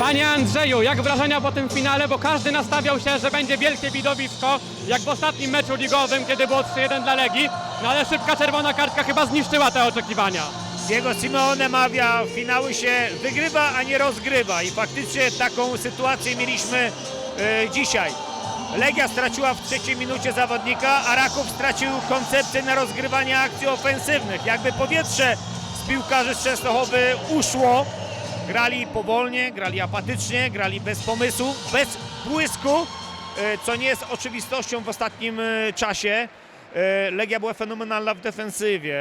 Panie Andrzeju, jak wrażenia po tym finale, bo każdy nastawiał się, że będzie wielkie widowisko, jak w ostatnim meczu ligowym, kiedy było 3-1 dla Legii, no ale szybka czerwona kartka chyba zniszczyła te oczekiwania. Diego Simeone mawia, finały się wygrywa, a nie rozgrywa i faktycznie taką sytuację mieliśmy e, dzisiaj. Legia straciła w trzeciej minucie zawodnika, a Raków stracił koncepcję na rozgrywanie akcji ofensywnych. Jakby powietrze z piłkarzy z Częstochowy uszło. Grali powolnie, grali apatycznie, grali bez pomysłu, bez błysku, e, co nie jest oczywistością w ostatnim e, czasie. E, Legia była fenomenalna w defensywie.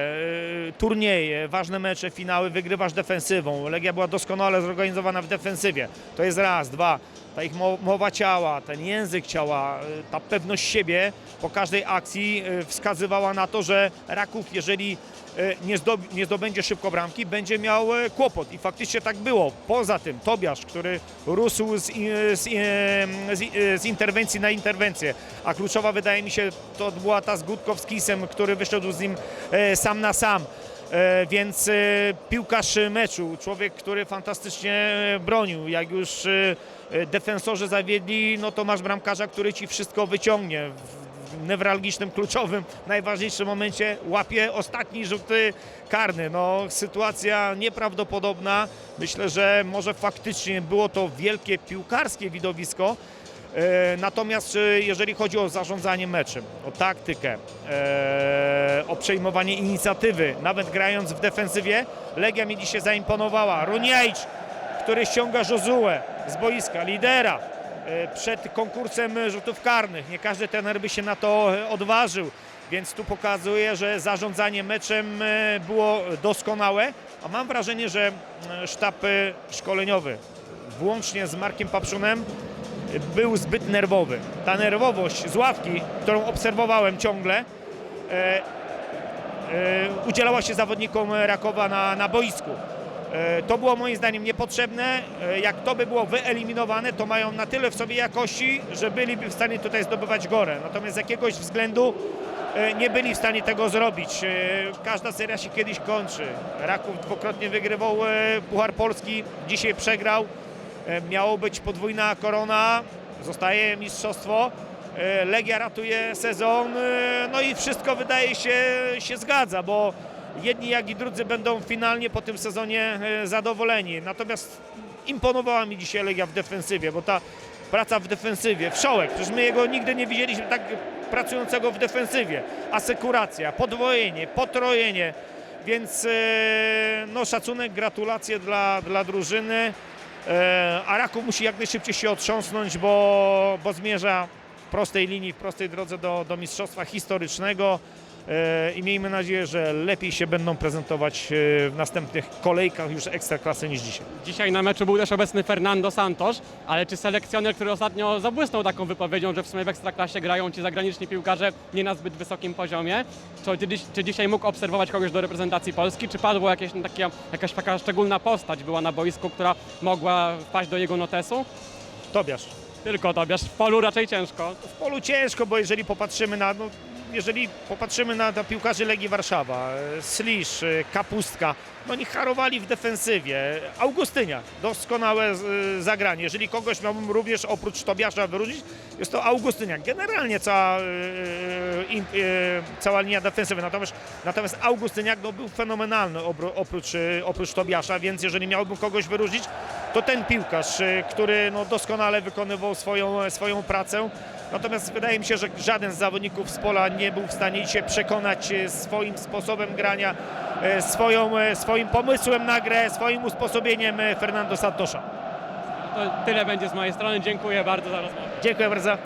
Turnieje, ważne mecze, finały wygrywasz defensywą. Legia była doskonale zorganizowana w defensywie. To jest raz, dwa. Ta ich mo- mowa ciała, ten język ciała, e, ta pewność siebie po każdej akcji e, wskazywała na to, że Raków, jeżeli e, nie, zdob- nie zdobędzie szybko bramki, będzie miał kłopot. I faktycznie tak było. Poza tym Tobiasz, który rósł z, z, z, z interwencji na interwencję, a kluczowa wydaje mi się to była ta z Gutkowskisem, który wyszedł z nim sam na sam. E, Więc e, piłkarz meczu, człowiek, który fantastycznie bronił. Jak już e, defensorzy zawiedli, no to masz bramkarza, który ci wszystko wyciągnie. W- newralgicznym, kluczowym, najważniejszym momencie łapie ostatni rzut karny. No, sytuacja nieprawdopodobna. Myślę, że może faktycznie było to wielkie piłkarskie widowisko. E, Natomiast e, jeżeli chodzi o zarządzanie meczem, o taktykę, e, o przejmowanie inicjatywy, nawet grając w defensywie, Legia mi dzisiaj zaimponowała. Runiajcz, który ściąga Jozuę z boiska, lidera przed konkursem rzutów karnych. Nie każdy trener by się na to odważył, więc tu pokazuje, że zarządzanie meczem było doskonałe, a mam wrażenie, że sztab szkoleniowy, włącznie z Markiem Papszunem, był zbyt nerwowy. Ta nerwowość z ławki, którą obserwowałem ciągle, e, e, udzielała się zawodnikom Rakowa na, na boisku. E, To było moim zdaniem niepotrzebne. E, Jak to by było wyeliminowane, to mają na tyle w sobie jakości, że byliby w stanie tutaj zdobywać gorę. Natomiast z jakiegoś względu nie byli w stanie tego zrobić. Każda seria się kiedyś kończy. Raków dwukrotnie wygrywał Puchar Polski, dzisiaj przegrał. E, Miało być podwójna korona, zostaje mistrzostwo. E, Legia ratuje sezon, e, no i wszystko wydaje się, się zgadza, bo jedni jak i drudzy będą finalnie po tym sezonie zadowoleni. Natomiast imponowała mi dzisiaj Legia w defensywie, bo ta praca w defensywie, wszołek, przecież my jego nigdy nie widzieliśmy tak pracującego w defensywie. Asekuracja, podwojenie, potrojenie, więc no szacunek, gratulacje dla, dla drużyny. E, A Raków musi jak najszybciej się otrząsnąć, bo, bo zmierza w prostej linii, w prostej drodze do, do mistrzostwa historycznego. E, I miejmy nadzieję, że lepiej się będą prezentować e, w następnych kolejkach już ekstraklasy niż dzisiaj. Dzisiaj na meczu był też obecny Fernando Santos, ale czy selekcjoner, który ostatnio zabłysnął taką wypowiedzią, że w sumie w Ekstraklasie grają ci zagraniczni piłkarze nie na zbyt wysokim poziomie, czy, czy, dzisiaj mógł obserwować kogoś do reprezentacji Polski, czy padło jakieś, takie, jakaś taka szczególna postać była na boisku, która mogła wpaść do jego notesu? Tobiasz. Tylko Tobiasz, w polu raczej ciężko. W polu ciężko, bo jeżeli popatrzymy na, no, jeżeli popatrzymy na, na piłkarzy Legii Warszawa, e, Slisz, e, Kapustka, no oni harowali w defensywie. Augustynia, doskonałe e, zagranie. Jeżeli kogoś miałbym również oprócz Tobiasza wyróżnić, jest to Augustynia. Generalnie cała, cała linia defensywy. Natomiast, natomiast Augustyniak no, był fenomenalny oprócz, oprócz Tobiasza, więc jeżeli miałbym kogoś wyróżnić, to ten piłkarz, który no, doskonale wykonywał swoją, swoją pracę. Natomiast wydaje mi się, że żaden z zawodników z pola nie był w stanie się przekonać e, swoim sposobem grania, e, swoją, e, swoim pomysłem na grę, swoim usposobieniem Fernando Santosza. To tyle będzie z mojej strony. Dziękuję bardzo za rozmowę. Dziękuję bardzo.